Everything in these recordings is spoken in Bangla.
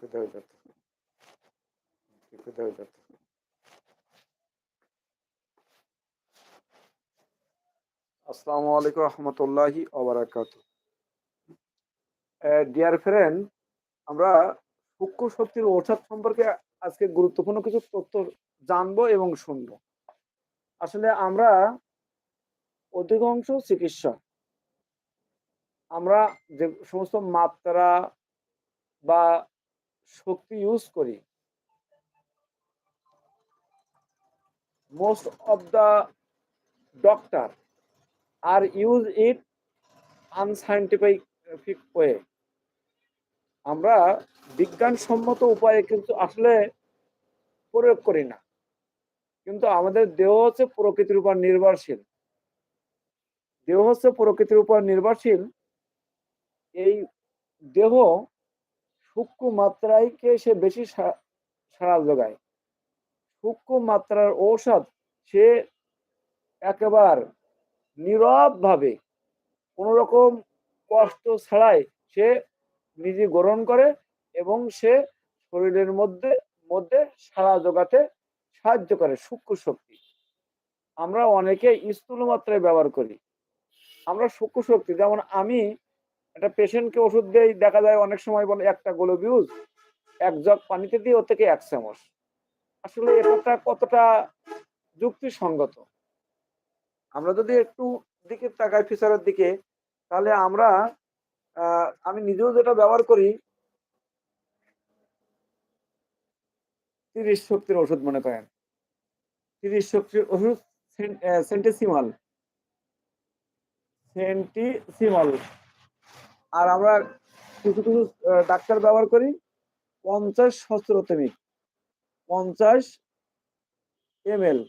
কোথায় যেত কোথায় যেত আসসালামু আলাইকুম রহমতুল্লাহি ডিয়ার ফ্রেন্ড আমরা সূক্ষ্ম শক্তির ঔষধ সম্পর্কে আজকে গুরুত্বপূর্ণ কিছু তথ্য জানব এবং শুনব। আসলে আমরা অধিকাংশ চিকিৎসক, আমরা যে সমস্ত মাত্রা বা শক্তি ইউজ করি। Most of the doctor are use it unscientific way আমরা বিজ্ঞানসম্মত উপায়ে কিন্তু আসলে প্রয়োগ করি না কিন্তু আমাদের দেহ হচ্ছে প্রকৃতির উপর নির্ভরশীল দেহ হচ্ছে প্রকৃতির উপর নির্ভরশীল এই দেহ সূক্ষ্ম মাত্রায়কে সে বেশি সাড়া যোগায়? সূক্ষ্ম মাত্রার ঔষধ সে একেবার নীরব ভাবে কোন রকম কষ্ট ছাড়াই সে নিজে গ্রহণ করে এবং সে শরীরের মধ্যে মধ্যে সাড়া জোগাতে সাহায্য করে সূক্ষ্ম শক্তি। আমরা অনেকে স্থূল মাত্রায় ব্যবহার করি। আমরা সূক্ষ্ম শক্তি, যেমন আমি একটা পেশেন্টকে ওষুধ দেই, দেখা যায় অনেক সময় বলে একটা গোলব ইউজ এক জগ পানিতে দিয়ে ওর থেকে এক চামচ। আসলে এটা কতটা যুক্তিসঙ্গত? আমরা যদি একটু দিকে তাকাই ফিচারের দিকে, তাহলে আমরা আমি নিজেও যেটা ব্যবহার করি, তিরিশ শক্তির ওষুধ মনে করেন। তিরিশ শক্তির ওষুধ সেন্টেসিমাল। সেন্টিসিমাল। আর আমরা কিছু কিছু ডাক্তার ব্যবহার করি। পঞ্চাশ সহস্রতমিক পঞ্চাশ M L.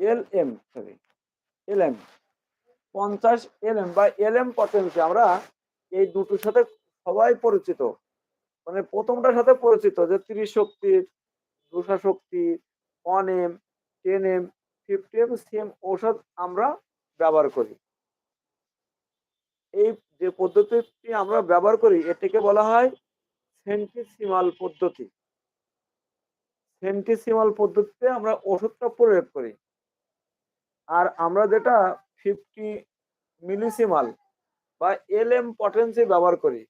L M sorry L M. পঞ্চাশ এল এম বা এল এম পটেন্সি আমরা এই দুটোর সাথে সবাই পরিচিত। মানে প্রথমটার সাথে পরিচিত যে ত্রিশ শক্তি দুশা শক্তি, one M, ten M fifty M CM ঔষধ আমরা ব্যবহার করি। এই যে পদ্ধতিটি আমরা ব্যবহার করি, এটাকে বলা হয় সেন্টিসিমাল পদ্ধতি। সেন্টিসিমাল পদ্ধতিতে আমরা ওষুধটা প্রয়োগ করি। আর আমরা যেটা ফিফটি মিলিসিমাল বা এল এম পটেন্সি ব্যবহার করি,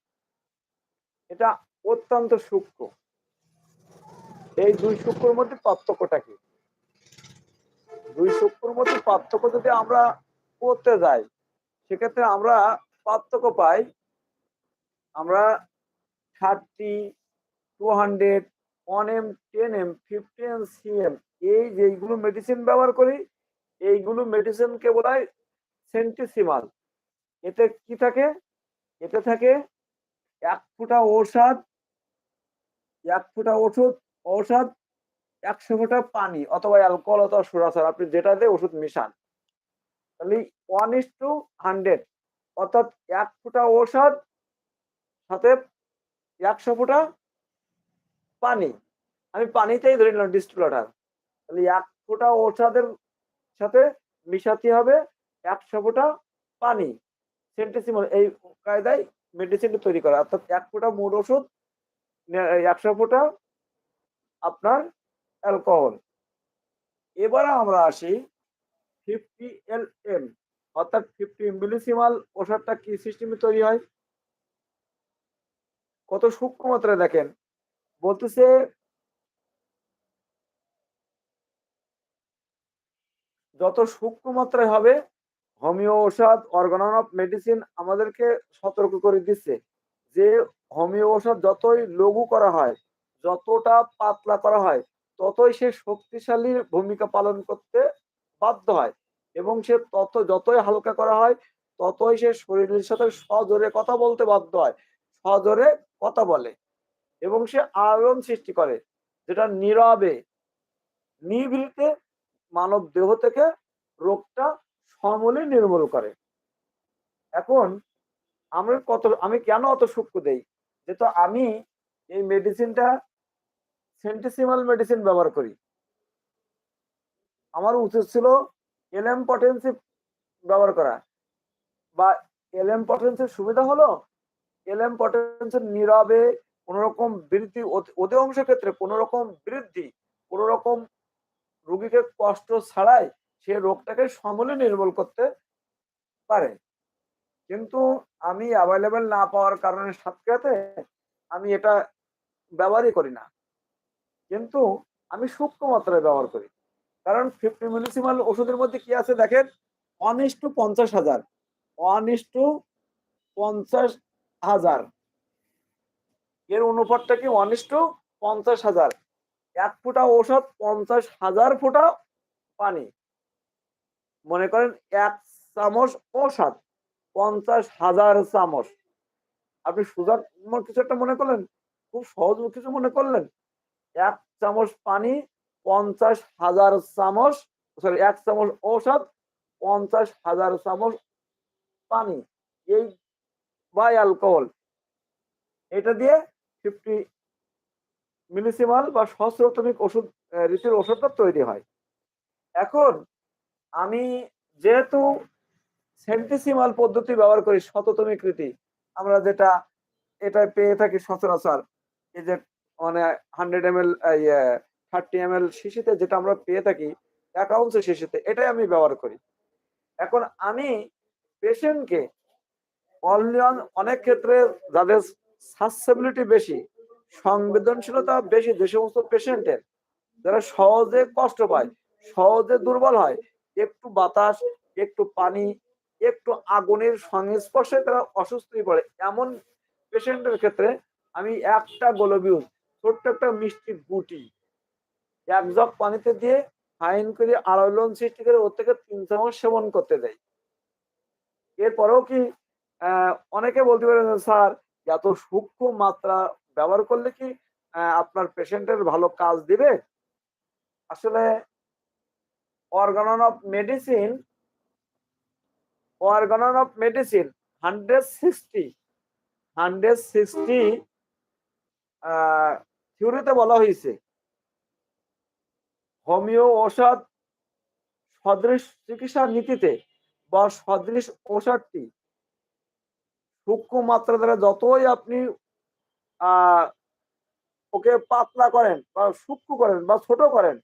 এটা অত্যন্ত সূক্ষ্ম। এই দুই সূক্ষ্মর মধ্যে পার্থক্যটা কি? দুই সূক্ষ্মর মধ্যে পার্থক্য যদি আমরা করতে যাই, সেক্ষেত্রে আমরা পার্থক্য পাই আমরা thirty two hundred, one M, ten M, fifty M CM এই যেইগুলো মেডিসিন ব্যবহার করি, এইগুলো মেডিসিনকে বলা হয় সেন্টিসিমাল এতে কি থাকে? এতে থাকে এক ফুটা ঔষধ, এক ফোঁটা ওষুধ, ঔষধ একশো ফোঁটা পানি অথবা অ্যালকোহল অথবা সুরাসার আপনি যেটা দিয়ে ওষুধ মিশান। তাহলে ওয়ান ইস টু হান্ড্রেড অর্থাৎ এক ফোঁটা ঔষধ, সাথে একশো ফোঁটা পানি। আমি পানিতেই ধরে নিলাম ডিস্টিলেটার তাহলে এক ফোঁটা ঔষধের সাথে মিশাতে হবে একশো ফোঁটা পানি। সেন্টিসিমাল এই কায়দায় মেডিসিনটা তৈরি করা। অর্থাৎ এক ফোঁটা মূল ওষুধ, একশো ফোঁটা আপনার অ্যালকোহল এবারে আমরা আসি ফিফটি এল এম অর্থাৎ ফিফটি মিলিসিমাল ওষুধটা কি সিস্টেমে তৈরি হয়? কত সূক্ষ্ম মাত্রায় দেখেন। বলতেছে যত সূক্ষ্ম মাত্রায় হবে, হোমিও ঔষধ অর্গানন অফ মেডিসিন আমাদেরকে সতর্ক করে দিচ্ছে যে হোমিও ঔষধ যতই লঘু করা হয়, যতটা পাতলা করা হয় ততই সে শক্তিশালী ভূমিকা পালন করতে বাধ্য হয় এবং সে তত, যতই হালকা করা হয়, ততই সে শরীরের সাথে সজোরে কথা বলতে বাধ্য হয়, সজোরে কথা বলে এবং সে আলোড়ন সৃষ্টি করে, যেটা নীরবে নিভৃতে মানব দেহ থেকে রোগটা সমূলে নির্মূল করে। এখন আমরা কত, আমি কেন অত সূক্ষ্ম দেই? যেহেতু আমি এই মেডিসিনটা সেন্টিসিমাল মেডিসিন ব্যবহার করি। আমার উচিত ছিল এলএম পটেন্সি ব্যবহার করা। বা এলএম পটেন্সের সুবিধা হলো, এলএম পটেন্সের নীরবে কোন রকম বৃদ্ধি, অধি- অধিকাংশ ক্ষেত্রে কোন রকম বৃদ্ধি কোন রকম রোগীকে কষ্ট ছাড়াই সে রোগটাকে সমূলে নির্মূল করতে পারে। কিন্তু আমি অ্যাভেলেবেল না পাওয়ার কারণে সাতক্ষীরাতে আমি এটা ব্যবহারই করি না। কিন্তু আমি সূক্ষ্ম মাত্রায় ব্যবহার করি। কারণ ফিফটি মিলিসিমাল ওষুধের মধ্যে কি আছে দেখেন? ওয়ান ইস টু পঞ্চাশ হাজার। ওয়ান ইস টু পঞ্চাশ হাজার। এর অনুপাতটা কি? ওয়ান ইস টু পঞ্চাশ হাজার। এক ফুটা ঔষধ, পঞ্চাশ হাজার ফুটা পানি। মনে করেন এক চামচ ঔষধ, পঞ্চাশ হাজার চামচ। আপনি সুগার কিছু একটা মনে করলেন? খুব সহজ কিছু মনে করলেন? এক চামচ পানি, পঞ্চাশ হাজার চামচ সরি এক চামচ ঔষধ, পঞ্চাশ হাজার চামচ পানি। এই বা অ্যালকোহল। এটা দিয়ে ফিফটি মিলিসিমাল বা সহস্রতমিক ওষুধ রীতির ওষুধটা তৈরি হয়। এখন আমি যেহেতু সেন্টিসিমাল পদ্ধতি ব্যবহার করি, শততমিক রীতি, আমরা যেটা, এটা পেয়ে থাকি সচরাচর, এই যে মানে hundred M L thirty M L শিশিতে যেটা আমরা পেয়ে থাকি অ্যাকাউন্টসের শিশিতে, এটাই আমি ব্যবহার করি। এখন আমি পেশেন্টকে অনলি অনেক ক্ষেত্রে যাদের সাসেবিলিটি বেশি, সংবেদনশীলতা বেশি, যে সমস্ত পেশেন্টের যারা সহজে কষ্ট পায়, সহজে দুর্বল হয়, একটু বাতাস, একটু পানি, একটু আগুনের সংস্পর্শে তারা অসুস্থ হয়ে পড়ে। এমন পেশেন্টের ক্ষেত্রে আমি একটা গোলবিউজ ছোট্ট একটা মিষ্টি গুটি। এক জগ পানিতে দিয়ে ফাইন করে আড়াইলন সৃষ্টি করে ওর থেকে তিন চামচ সেবন করতে দেয়। এরপরেও কি অনেকে বলতে পারেন স্যার, এত সূক্ষ্ম মাত্রা ব্যবহার করলে কি আপনার পেশেন্টের ভালো কাজ দিবে? আসলে Organon of medicine, Organon of medicine, hundred sixty hundred sixty থিওরিতে বলা হয়েছে। হোমিও ঔষধ সদৃশ চিকিৎসা নীতিতে বা সদৃশ ঔষধটি সূক্ষ্ম মাত্রা দ্বারা যতই আপনি ওকে পাতলা করেন বা সূক্ষ্ম করেন বা ছোট করেন,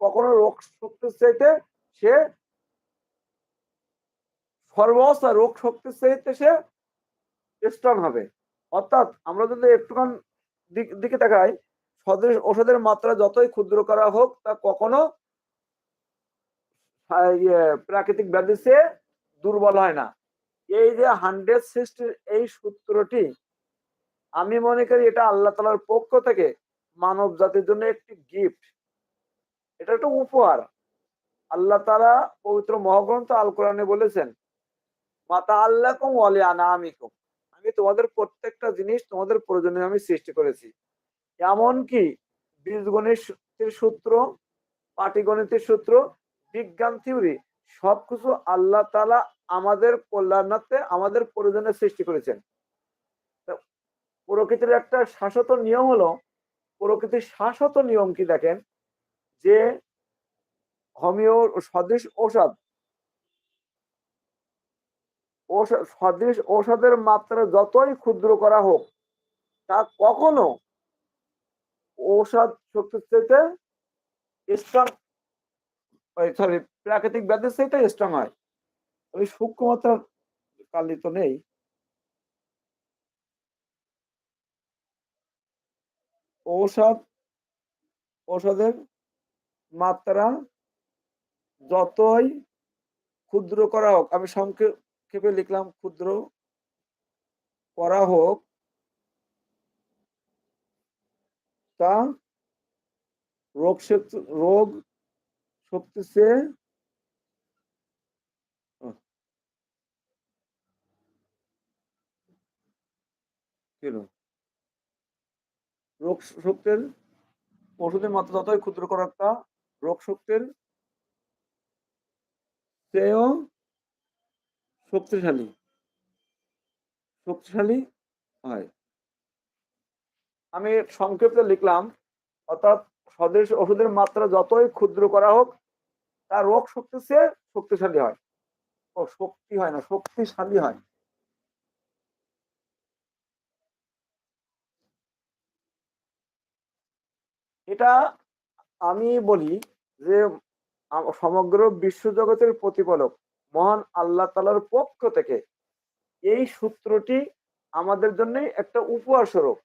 কখনো রোগ শক্তির চাইতে সে সর্বাবস্থা রোগ শক্তির চাইতে সে স্ট্রং হবে। অর্থাৎ আমরা যদি একটুখান দিক- তাকাই সদৃশ ওষুধের মাত্রা যতই ক্ষুদ্র করা হোক তা কখনো ইয়ে, প্রাকৃতিক ব্যাধি সে দুর্বল হয় না। এই যে হান্ড্রেড সিক্সটির এই সূত্রটি আমি মনে করি এটা আল্লাহ তালার পক্ষ থেকে মানব জাতির জন্য একটি গিফট এটা একটা উপহার। আল্লাহ তালা পবিত্র মহাগ্রন্থ আল কোরআনে বলেছেন মাতা আল্লাহ কম ওয়ালি আনা আমিকুম আমি তোমাদের প্রত্যেকটা জিনিস তোমাদের প্রয়োজনে আমি সৃষ্টি করেছি। এমনকি বীজগণিতের সূত্র, পাটিগণিতের সূত্র, বিজ্ঞান থিওরি, সবকিছু আল্লাহ তালা আমাদের কল্যাণার্থে আমাদের প্রয়োজনে সৃষ্টি করেছেন। প্রকৃতির একটা শাশ্বত নিয়ম হলো, প্রকৃতির শাশ্বত নিয়ম কি দেখেন? যে হোমিও সদৃশ ঔষধ সদৃশ ঔষধের মাত্রা যতই ক্ষুদ্র করা হোক, তা কখনো ঔষধ শক্তির চাইতে স্ট্রং সরি প্রাকৃতিক ব্যাধির চাইতে স্ট্রং হয়। ওই সূক্ষ্ম মাত্রার কালি তো নেই। ঔষধ, ঔষধের মাত্রা যতই ক্ষুদ্র করা হোক, আমি সংক্ষেপে লিখলাম, ক্ষুদ্র করা হোক তা রোগ রোগ শক্তি সে রোগ শক্তির ওষুধের মাত্রা যতই ক্ষুদ্র করা তা রোগ শক্তির চেয়েও শক্তিশালী। শক্তিশালী হয়। আমি সংক্ষেপে লিখলাম, অর্থাৎ সদৃশ ওষুধের মাত্রা যতই ক্ষুদ্র করা হোক, তার রোগ শক্তি চেয়ে শক্তিশালী হয়। ও শক্তি হয় না, শক্তিশালী হয়। এটা আমি বলি যে সমগ্র বিশ্বজগতের প্রতিপালক মহান আল্লাহ তালার পক্ষ থেকে এই সূত্রটি আমাদের জন্য একটা উপহার স্বরূপ।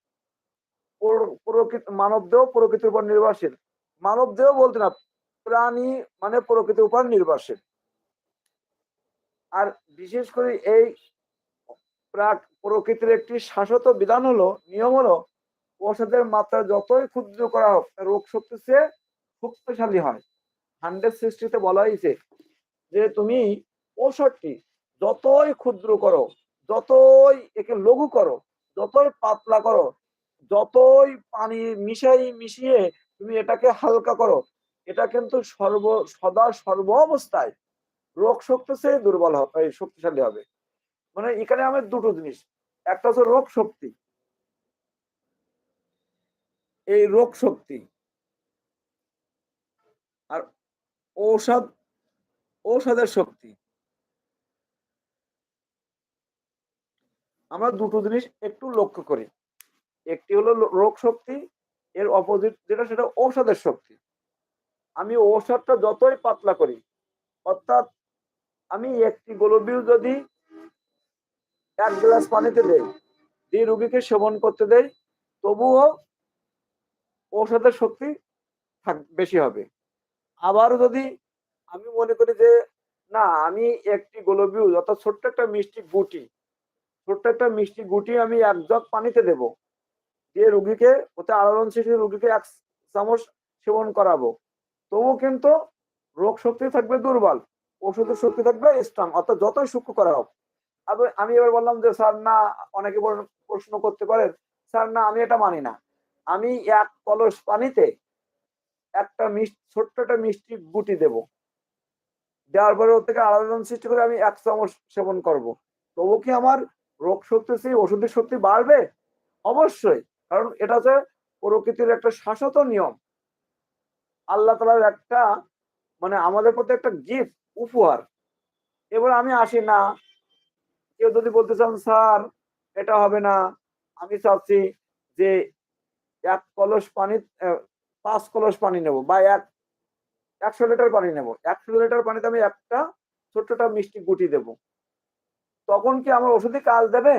মানব দেহ প্রকৃতির উপর নির্ভরশীল। মানব দেহ বলতে না, প্রাণী মানে প্রকৃতির উপর নির্ভরশীল। আর বিশেষ করে এই প্রাক, প্রকৃতির একটি শাশ্বত বিধান হলো, নিয়ম হলো ঔষধের মাত্রা যতই ক্ষুদ্র করা হোক রোগ শক্তি চেয়ে শক্তিশালী হয়। হান্ড্রেড সিক্সটিতে বলা হয়েছে যে তুমি ঔষধটি যতই ক্ষুদ্র করো, যতই একে লঘু করো, যতই পাতলা করো, যতই পানি মিশাই মিশিয়ে তুমি এটাকে হালকা করো, এটা কিন্তু সর্ব, সদা সর্ব অবস্থায় রোগ শক্তি চেয়ে দুর্বল হবে শক্তিশালী হবে। মানে এখানে আমার দুটো জিনিস, একটা হচ্ছে রোগ শক্তি। এই রোগ শক্তি আর ঔষধ, ঔষধের শক্তি। আমরা দুটো জিনিস একটু লক্ষ্য করি। একটি হলো রোগ শক্তি, এর অপোজিট যেটা সেটা ঔষধের শক্তি। আমি ঔষধটা যতই পাতলা করি, অর্থাৎ আমি একটি গোলবিউ যদি এক গ্লাস পানিতে দেই দিয়ে রুগীকে সেবন করতে দেই, তবুও ঔষধের শক্তি থাক বেশি হবে। আবার যদি আমি মনে করি যে, না, আমি একটি গোলবিউ অর্থাৎ ছোট্ট একটা মিষ্টি গুটি ছোট্ট একটা মিষ্টি গুটি আমি এক জগ পানিতে দেব। দিয়ে রুগীকে, ওতে আলোড়ন শিশু রুগীকে এক চামচ সেবন করাবো। তবু কিন্তু রোগ শক্তি থাকবে দুর্বল, ওষুধের শক্তি থাকবে স্ট্রং অর্থাৎ যতই সূক্ষ্ম করা হোক। আমি এবার বললাম যে, স্যার, না, অনেকে প্রশ্ন করতে পারেন, স্যার, না, আমি এটা মানি না। আমি এক কলস পানিতে একটা মিষ্টি ছোট্ট একটা মিষ্টি গুটি দেব। দেওয়ার পরে ওর থেকে আলোড়ন সৃষ্টি করে আমি এক চামচ সেবন করব। তবু কি আমার রোগ শক্তি সেই ওষুধের শক্তি বাড়বে? অবশ্যই। কারণ এটা হচ্ছে প্রকৃতির একটা শাশ্বত নিয়ম। আল্লাহ তালার একটা মানে আমাদের প্রতি একটা গিফট উপহার। এবার আমি আসি না। কেউ যদি বলতে চান, স্যার, এটা হবে না। আমি চাচ্ছি যে এক কলস পানি পাঁচ কলস পানি নেব বা এক, একশো লিটার পানি নেব। একশো লিটার পানিতে আমি একটা ছোট্টটা মিষ্টি গুটি দেব। তখন কি আমার ওষুধই কাজ দেবে?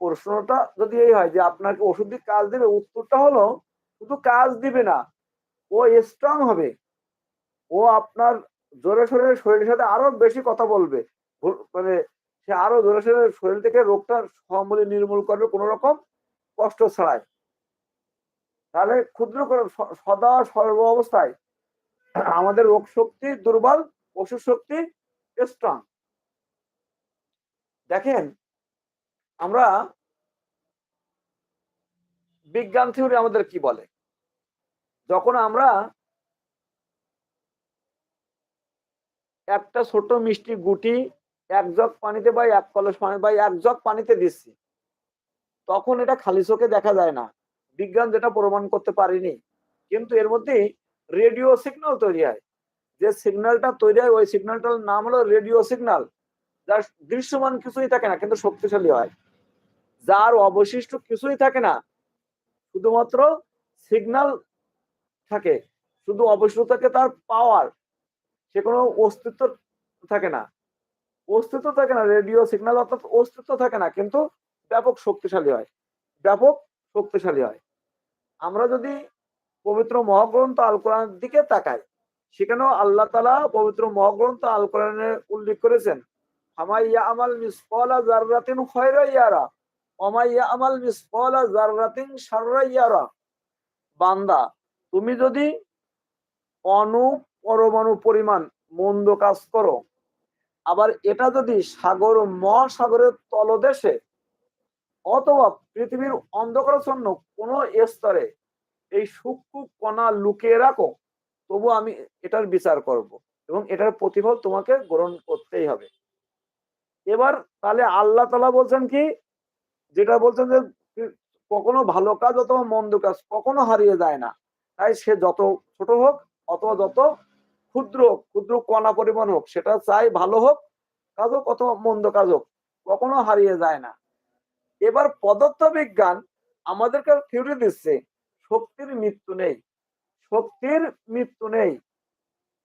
প্রশ্নটা যদি এই হয় যে আপনাকে ওষুধই কাজ দেবে? উত্তরটা হলো শুধু কাজ দিবে না, ও স্ট্রং হবে। ও আপনার জোরে সোরে শরীরের সাথে আরও বেশি কথা বলবে। মানে সে আরও জোরে সোরে শরীর থেকে রোগটা সমূলে নির্মূল করবে কোনো রকম কষ্ট ছাড়ায় তাহলে ক্ষুদ্র করে সদা সর্ব অবস্থায় আমাদের রোগ শক্তি দুর্বল ওষুধ শক্তি স্ট্রং দেখেন, আমরা বিজ্ঞান থিওরি আমাদের কি বলে? যখন আমরা একটা ছোট মিষ্টি গুটি এক জগ পানিতে বা এক কলস পানি বা এক জগ পানিতে দিচ্ছি, তখন এটা খালি চোখে দেখা যায় না। বিজ্ঞান যেটা প্রমাণ করতে পারেনি, কিন্তু এর মধ্যে রেডিও সিগন্যাল তৈরি হয়। যে সিগন্যালটা তৈরি হয়, ওই সিগন্যালটার নাম হলো রেডিও সিগন্যাল। যার দৃশ্যমান কিছুই থাকে না, কিন্তু শক্তিশালী হয়। যার অবশিষ্ট কিছুই থাকে না, শুধুমাত্র সিগন্যাল থাকে। শুধু অবশিষ্ট থাকে তার পাওয়ার সে কোনো অস্তিত্ব থাকে না। অস্তিত্ব থাকে না রেডিও সিগনাল অর্থাৎ অস্তিত্ব থাকে না, কিন্তু ব্যাপক শক্তিশালী হয়। ব্যাপক শক্তিশালী হয়। আমরা যদি পবিত্র মহাগ্রন্থ আল কোরআনের দিকে তাকাই, সেখানেও আল্লাহ তালা পবিত্র মহাগ্রন্থ আল কোরআনে উল্লেখ করেছেন হামাইয়া আমাল অমাইয়া আমাল বান্দা, তুমি যদি অণু পরমাণু পরিমাণ মন্দ কাজ করো, আবার এটা যদি সাগর মহাসাগরের তলদেশে অথবা পৃথিবীর অন্ধকারাচ্ছন্ন কোনো স্তরে এই সূক্ষ্ম কণা লুকিয়ে রাখো, তবু আমি এটার বিচার করব এবং এটার প্রতিফল তোমাকে গ্রহণ করতেই হবে। এবার তাহলে আল্লাহ তালা বলছেন কি? যেটা বলছেন যে, কখনো ভালো কাজ অথবা মন্দ কাজ কখনো হারিয়ে যায় না। তাই সে যত ছোট হোক অথবা যত ক্ষুদ্র ক্ষুদ্র কণা পরিমাণ হোক, সেটা চাই ভালো হোক কাজ হোক অথবা মন্দ কাজ হোক, কখনো হারিয়ে যায় না। এবার পদার্থ বিজ্ঞান আমাদেরকে থিওরি দিচ্ছে, শক্তির মৃত্যু নেই। শক্তির মৃত্যু নেই।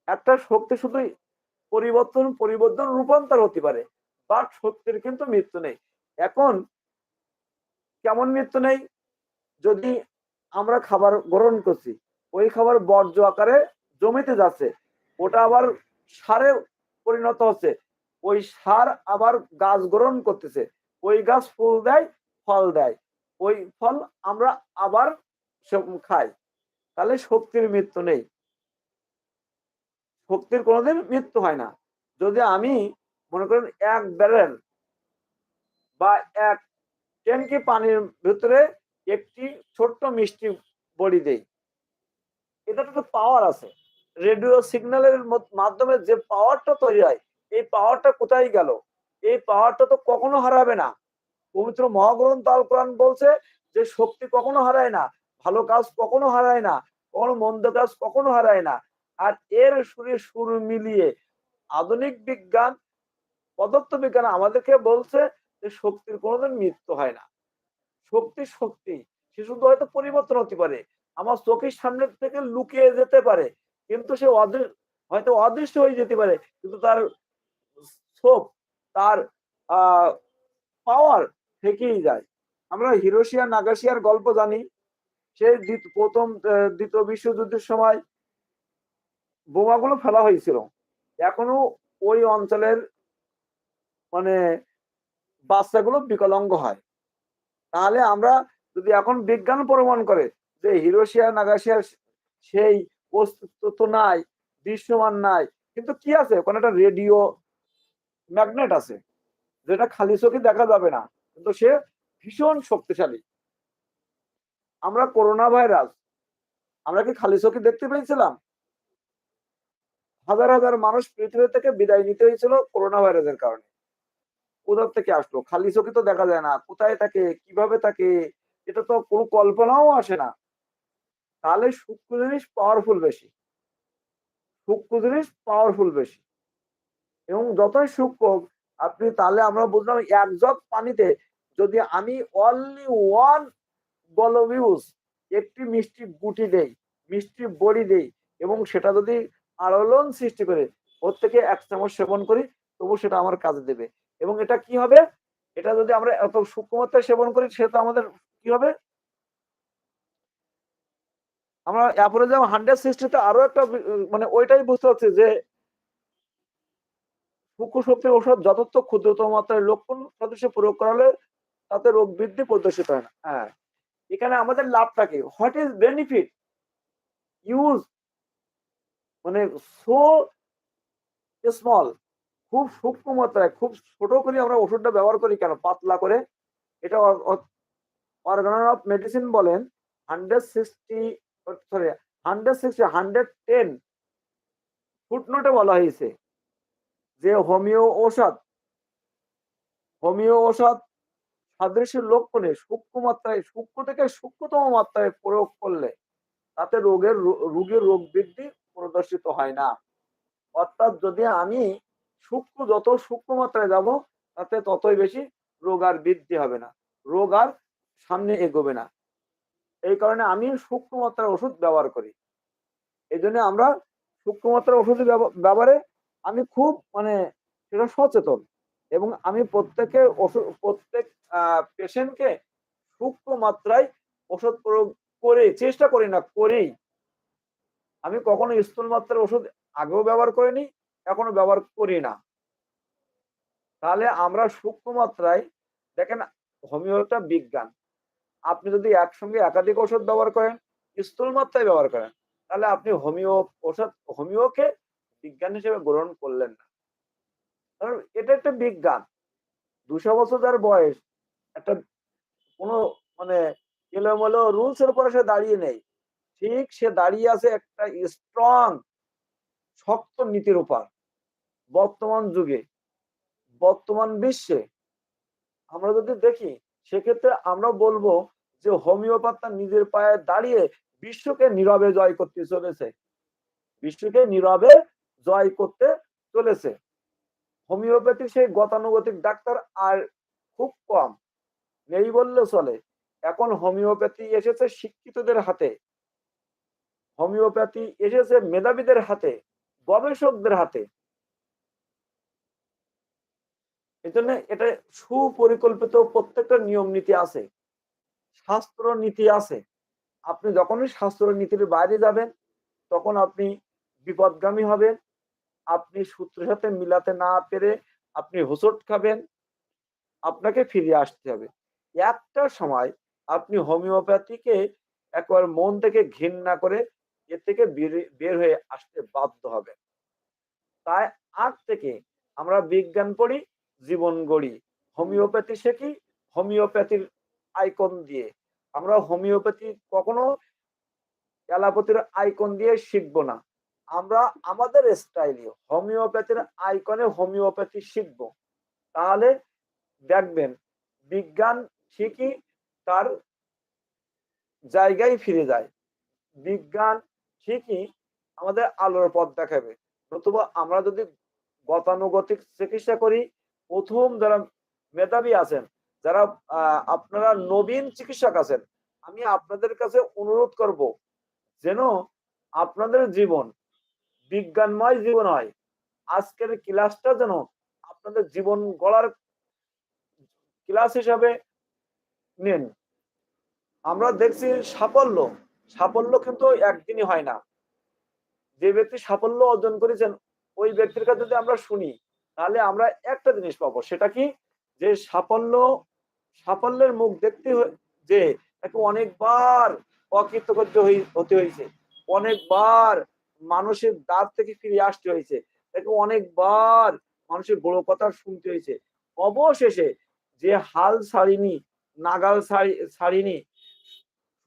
একটা শক্তি শুধু পরিবর্তন পরিবর্তন, রূপান্তর হতে পারে। বাট শক্তির কিন্তু মৃত্যু নেই। এখন কেমন মৃত্যু নেই? যদি আমরা খাবার গ্রহণ করছি, ওই খাবার বর্জ্য আকারে জমিতে যাচ্ছে, ওটা আবার সারে পরিণত হচ্ছে, ওই সার আবার গাছ গ্রহণ করতেছে, ওই গাছ ফুল দেয়, ফল দেয়, ওই ফল আমরা আবার খাই, তাহলে শক্তির মৃত্যু নেই। শক্তির কোনোদিন মৃত্যু হয় না। যদি আমি মনে করেন এক ব্যারেল বা এক ট্যাঙ্কি পানির ভিতরে একটি ছোট্ট মিষ্টি বড়ি দেই। এটা তো পাওয়ার আছে। রেডিও সিগন্যালের মাধ্যমে যে পাওয়ারটা তৈরি হয়, এই পাওয়ারটা কোথায় গেল? এই পাওয়ারটা তো কখনো হারাবে না। পবিত্র মহাগ্রন্থ আল কোরআন বলছে যে শক্তি কখনো হারায় না, ভালো কাজ কখনো হারায় না, কখনো মন্দ কাজ কখনো হারায় না। আর এর সুরে সুর মিলিয়ে আধুনিক বিজ্ঞান পদার্থ বিজ্ঞান আমাদেরকে বলছে যে শক্তির কোনোদিন মৃত্যু হয় না। শক্তি শক্তি, সে শুধু হয়তো পরিবর্তন হতে পারে, আমার চোখের সামনে থেকে লুকিয়ে যেতে পারে, কিন্তু সে হয়তো অদৃশ্য হয়ে যেতে পারে, কিন্তু তার ছোপ তার পাওয়ার থেকেই যায়। আমরা হিরোশিয়া, নাগাশিয়ার গল্প জানি। সে প্রথম দ্বিতীয় বিশ্বযুদ্ধের সময় বোমাগুলো ফেলা হয়েছিল। এখনও ওই অঞ্চলের মানে বাচ্চাগুলো বিকলাঙ্গ হয়। তাহলে আমরা যদি এখন বিজ্ঞান প্রমাণ করে যে হিরোশিয়া নাগাশিয়ার সেই অস্তিত্ব নাই, দৃশ্যমান নাই, কিন্তু কি আছে? ওখানে একটা রেডিও ম্যাগনেট আছে, যেটা খালি চোখে দেখা যাবে না, কিন্তু সে ভীষণ শক্তিশালী। আমরা করোনা ভাইরাস, আমরা কি খালি চোখে দেখতে পেয়েছিলাম? হাজার হাজার মানুষ পৃথিবী থেকে বিদায় নিতে হয়েছিল করোনা ভাইরাসের কারণে। কোথার থেকে আসলো? খালি চোখে তো দেখা যায় না। কোথায় থাকে? কীভাবে থাকে? এটা তো কোনো কল্পনাও আসে না। তাহলে সূক্ষ্ম জিনিস পাওয়ারফুল বেশি। সূক্ষ্ম জিনিস পাওয়ারফুল বেশি। এবং যতই সূক্ষ্ম আপনি তাহলে আমরা বুঝলাম এক জগ পানিতে যদি আমি অনলি ওয়ান বলবিউস একটি মিষ্টি গুটি দেই, মিষ্টি বড়ি দেই, এবং সেটা যদি আলোড়ন সৃষ্টি করে ওর থেকে এক চামচ সেবন করি, তবু সেটা আমার কাজে দেবে। এবং এটা কি হবে? এটা যদি আমরা এত সূক্ষ্মতায় সেবন করি সেটা আমাদের কি হবে? আমরা অ্যাপোলোজাম হান্ড্রেড সিক্সটিতে আরও একটা মানে ওইটাই বুঝতে পারছি যে সূক্ষ্ম শক্তির ঔষধ যথার্থ ক্ষুদ্রতম মাত্রায় লক্ষণ সদস্য প্রয়োগ করালে তাতে রোগ বৃদ্ধি প্রদর্শিত হয় না? হ্যাঁ। এখানে আমাদের লাভটা কি? হোয়াট ইজ বেনিফিট ইউজ মানে সো স্মল খুব সূক্ষ্ম মাত্রায়, খুব ছোট করে আমরা ওষুধটা ব্যবহার করি কেন? পাতলা করে। এটা অর্গান অফ মেডিসিন বলেন hundred sixty sorry hundred sixty hundred ten ফুটনোটে বলা হয়েছে যে হোমিও ঔষধ হোমিও ঔষধ সাদৃশ্যের লক্ষণে সূক্ষ্ম মাত্রায়, সূক্ষ্ম থেকে সূক্ষ্মতম মাত্রায় প্রয়োগ করলে তাতে রোগের রোগের রোগ বৃদ্ধি প্রদর্শিত হয় না। অর্থাৎ যদি আমি সূক্ষ্ম, যত সূক্ষ্ম মাত্রায় যাব, তাতে ততই বেশি রোগ আর বৃদ্ধি হবে না। রোগ আর সামনে এগোবে না। এই কারণে আমি সূক্ষ্ম মাত্রার ওষুধ ব্যবহার করি। এই জন্য আমরা সূক্ষ্ম মাত্রার ওষুধ ব্যব- ব্যবহারে আমি খুব মানে সেটা সচেতন এবং আমি প্রত্যেকে ওষুধ, প্রত্যেক পেশেন্টকে সূক্ষ্ম মাত্রায় ওষুধ প্রয়োগ করে, চেষ্টা করি না, করেই। আমি কখনো স্থূল মাত্রার ওষুধ আগেও ব্যবহার করিনি এখনও ব্যবহার করি না। তাহলে আমরা সূক্ষ্ম মাত্রায় দেখেন হোমিওটা বিজ্ঞান। আপনি যদি একসঙ্গে একাধিক ওষুধ ব্যবহার করেন, স্থূল মাত্রায় ব্যবহার করেন, তাহলে আপনি হোমিও ওষুধ হোমিওকে বিজ্ঞান হিসেবে গ্রহণ করলেন না। কারণ এটা একটা বিজ্ঞান। দুশো বছর যার বয়স, একটা কোনো মানে এলোমেলো রুলস এর উপরে সে দাঁড়িয়ে নেই। ঠিক সে দাঁড়িয়ে আছে একটা স্ট্রং শক্ত নীতির উপর। বর্তমান যুগে, বর্তমান বিশ্বে আমরা যদি দেখি, সেক্ষেত্রে আমরা বলব যে হোমিওপ্যাথ নিজের পায়ে দাঁড়িয়ে বিশ্বকে নীরবে জয় করতে চলেছে। বিশ্বকে নীরবে জয় করতে চলেছে। হোমিওপ্যাথি সেই গতানুগতিক ডাক্তার আর খুব কম, নেই বললে চলে। এখন হোমিওপ্যাথি এসেছে শিক্ষিতদের হাতে। হোমিওপ্যাথি এসেছে মেধাবীদের হাতে, গবেষকদের হাতে। এই জন্য এটা সুপরিকল্পিত প্রত্যেকটা নিয়ম নীতি আছে। শাস্ত্র নীতি আছে। আপনি যখনই শাস্ত্র নীতির বাইরে যাবেন, তখন আপনি বিপদগামী হবেন। আপনি সূত্রের সাথে মিলাতে না পেরে আপনি হোঁচট খাবেন। আপনাকে ফিরে আসতে হবে। একটা সময় আপনি হোমিওপ্যাথিকে একবার মন থেকে ঘৃণা করে এ থেকে বের হয়ে আসতে বাধ্য হবে তাই আজ থেকে আমরা বিজ্ঞান পড়ি জীবন গড়ি। হোমিওপ্যাথি শেখি হোমিওপ্যাথির আইকন দিয়ে। আমরা হোমিওপ্যাথি কখনো অ্যালোপ্যাথির আইকন দিয়ে শিখব না। আমরা আমাদের স্টাইলে হোমিওপ্যাথির আইকনে হোমিওপ্যাথি শিখব। তাহলে দেখবেন, বিজ্ঞান ঠিকই তার জায়গায় ফিরে যায়। বিজ্ঞান ঠিকই আমাদের আলোর পথ দেখাবে। নতুবা আমরা যদি গতানুগতিক চিকিৎসা করি প্রথম যারা মেধাবী আছেন, যারা আপনারা নবীন চিকিৎসক আছেন, আমি আপনাদের কাছে অনুরোধ করব যেন আপনাদের জীবন বিজ্ঞানময় জীবন হয়। আজকের ক্লাসটা যেন আপনাদের জীবন গড়ার ক্লাস হিসাবে নেন। আমরা দেখছি সাফল্য সাফল্য কিন্তু একদিনই হয় না। যে ব্যক্তি সাফল্য অর্জন করেছেন, ওই ব্যক্তির কাছে যদি আমরা শুনি তাহলে আমরা একটা জিনিস পাবো, সেটা কি? যে সাফল্য, সাফল্যের মুখ দেখতে যে তাকে অনেকবার অকৃতকার্য হতে হয়েছে, অনেকবার মানুষের দ্বার থেকে ফিরে আসতে হয়েছে তাকে অনেকবার মানুষের বড় কথা শুনতে হয়েছে। অবশেষে যে হাল ছাড়িনি, নাগাল ছাড়ি, ছাড়িনি,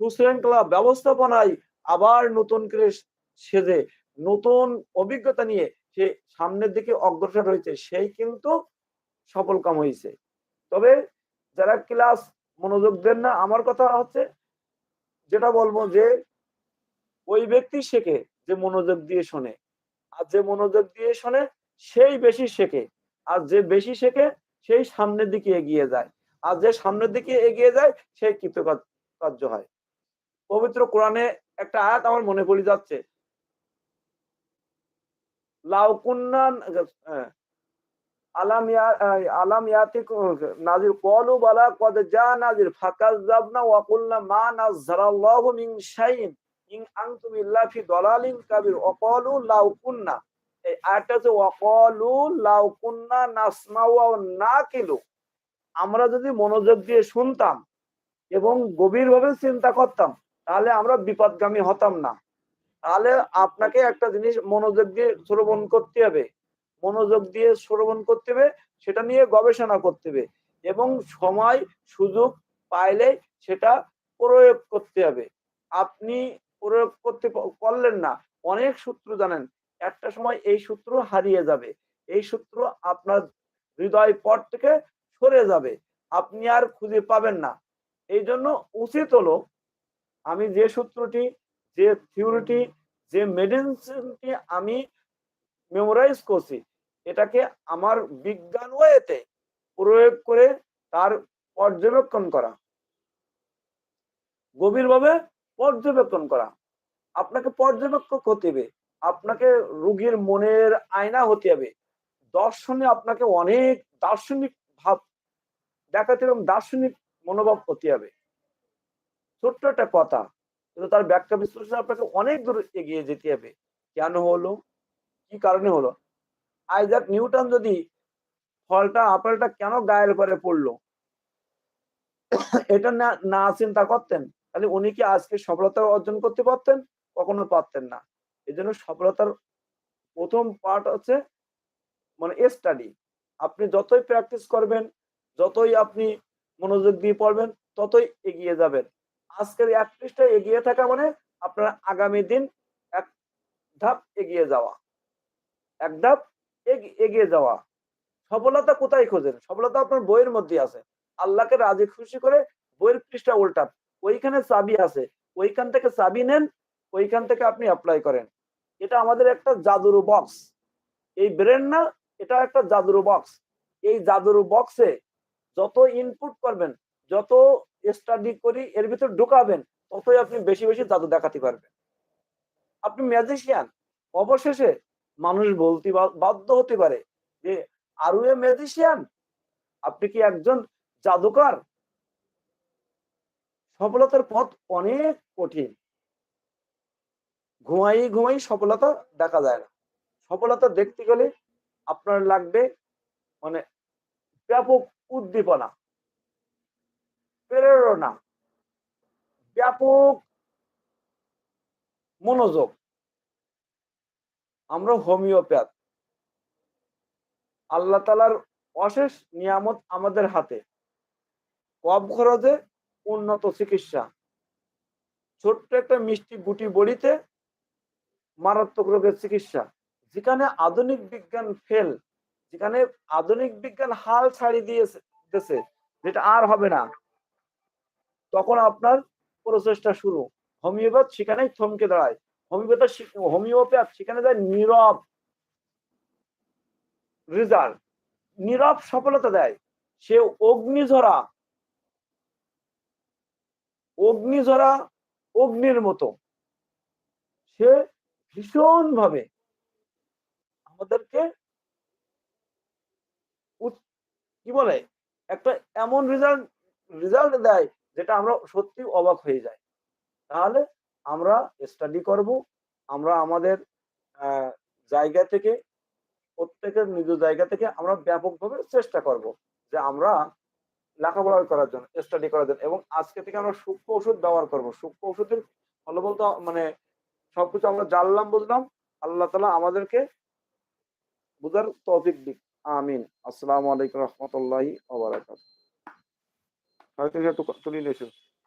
সুশৃঙ্খলা ব্যবস্থাপনায় আবার নতুন করে সেজে, নতুন অভিজ্ঞতা নিয়ে সে সামনের দিকে অগ্রসর হয়েছে, সেই কিন্তু সফল কাম হয়েছে তবে যারা ক্লাস মনোযোগ দেন না, আমার কথা হচ্ছে যেটা বলব যে ওই ব্যক্তি শেখে যে মনোযোগ দিয়ে শোনে। আর যে মনোযোগ দিয়ে শোনে, সেই বেশি শেখে। আর যে বেশি শেখে, সেই সামনের দিকে এগিয়ে যায়। আর যে সামনের দিকে এগিয়ে যায়, সেই কৃতকার্য হয়। পবিত্র কোরআনে একটা আয়াত আমার মনে পড়ে যাচ্ছে লাউকুন্না আলাম নাজির বালা নাজির ফাকাযাবনা ওয়া কুলনা মা নাযারাল্লাহু মিন শাইইন ইন আনতুম ইল্লা ফি দালালিন কাবির। ওয়া ক্বালু লাউ এই আয়াতটা হচ্ছে ওয়া ক্বালু লাউ কুন্না নাসমাউ ওয়া নাকিলু। আমরা যদি মনোযোগ দিয়ে শুনতাম এবং গভীরভাবে চিন্তা করতাম, তাহলে আমরা বিপদগামী হতাম না। তাহলে আপনাকে একটা জিনিস মনোযোগ দিয়ে শ্রবণ করতে হবে। মনোযোগ দিয়ে শ্রবণ করতে হবে, সেটা নিয়ে গবেষণা করতে হবে এবং সময়, সুযোগ পাইলে সেটা প্রয়োগ করতে হবে। আপনি প্রয়োগ করতে পারলেন না, অনেক সূত্র জানেন। একটা সময় এই সূত্র হারিয়ে যাবে। এই সূত্র আপনার হৃদয় পট থেকে সরে যাবে। আপনি আর খুঁজে পাবেন না। এই জন্য উচিত হলো, আমি যে সূত্রটি যে থিওরিটি, যে মেডিসিনটি আমি মেমোরাইজ করছি, এটাকে আমার বিজ্ঞান ওয়েতে প্রয়োগ করে তার পর্যবেক্ষণ করা। গভীরভাবে পর্যবেক্ষণ করা। আপনাকে পর্যবেক্ষক হতে হবে। আপনাকে রুগীর মনের আয়না হতে হবে। দর্শনে আপনাকে অনেক দার্শনিক ভাব দেখাতে এবং দার্শনিক মনোভাব হতে হবে। ছোট্ট একটা কথা। কিন্তু তার ব্যাখ্যা বিশ্লেষণ আপনাকে অনেক দূর এগিয়ে যেতে হবে। কেন হলো? কি কারণে হলো? আইজাক নিউটন যদি ফলটা, আপেলটা কেন গায়ের করে পড়ল? এটা না না চিন্তা করতেন। তাহলে উনি কি আজকে সফলতা অর্জন করতে পারতেন? কখনো পারতেন না। এই জন্য সফলতার প্রথম পার্ট হচ্ছে মানে স্টাডি আপনি যতই প্র্যাকটিস করবেন, যতই আপনি মনোযোগ দিয়ে পড়বেন, ততই এগিয়ে যাবেন। আজকের এক পৃষ্ঠা এগিয়ে থাকা মানে আপনার আগামী দিন এক ধাপ এগিয়ে যাওয়া। এক ধাপ এগি- এগিয়ে যাওয়া। সফলতা কোথায় খোঁজেন? সফলতা আপনার বইয়ের মধ্যে আছে। আল্লাহকে রাজি খুশি করে বইয়ের পৃষ্ঠা উল্টান। ওইখানে চাবি আছে। ওইখান থেকে চাবি নেন, ওইখান থেকে আপনি অ্যাপ্লাই করেন। এটা আমাদের একটা জাদুর বক্স এই ব্রেন না এটা একটা জাদুর বক্স এই জাদুর বক্সে যত ইনপুট করবেন যত স্টাডি করি, এর ভিতর ঢুকাবেন, ততই আপনি বেশি বেশি জাদু দেখাতে পারবেন। আপনি ম্যাজিশিয়ান অবশেষে মানুষ বলতে বাধ্য হতে পারে যে আরু এ ম্যাজিশিয়ান আপনি কি একজন জাদুকর? সফলতার পথ অনেক কঠিন। ঘুমাই ঘুমাই সফলতা দেখা যায় না। সফলতা দেখতে গেলে আপনার লাগবে মানে ব্যাপক উদ্দীপনা। প্রেরণা। ব্যাপক মনোযোগ। আমরা হোমিওপ্যাথ। আল্লাহ তালার অশেষ নিয়ামত আমাদের হাতে। কম খরচে উন্নত চিকিৎসা। ছোট্ট একটা মিষ্টি গুটি বড়িতে মারাত্মক রোগের চিকিৎসা। যেখানে আধুনিক বিজ্ঞান ফেল যেখানে আধুনিক বিজ্ঞান হাল ছাড়ি দিয়েছে দিয়েছে, যেটা আর হবে না। তখন আপনার প্রচেষ্টা শুরু। হোমিওপ্যাথ সেখানেই থমকে দাঁড়ায়। হোমিওপ্যাথ হোমিওপ্যাথ সেখানে যায় নীরব রেজাল্ট নীরব সফলতা দেয়। সে অগ্নিঝরা অগ্নিঝরা অগ্নির মতো। সে ভীষণ ভাবে আমাদেরকে কি বলে? একটা এমন রেজাল্ট রেজাল্ট দেয় যেটা আমরা সত্যি অবাক হয়ে যাই। তাহলে আমরা স্টাডি করব, আমরা আমাদের জায়গা থেকে, প্রত্যেকের নিজ জায়গা থেকে আমরা ব্যাপকভাবে চেষ্টা করব যে আমরা লেখাপড়া করার জন্য স্টাডি করার জন্য। এবং আজকে থেকে আমরা সূক্ষ্ম ওষুধ ব্যবহার করব। সূক্ষ্ম ওষুধের ফলে বলতে মানে সবকিছু আমরা জানলাম, বুঝলাম। আল্লাহ তালা আমাদেরকে বুঝার তৌফিক দিক। আমিন। আসসালামু আলাইকুম রহমতুল্লাহি ওবারাকাত হয়তো একটু তুলে নিয়েছেন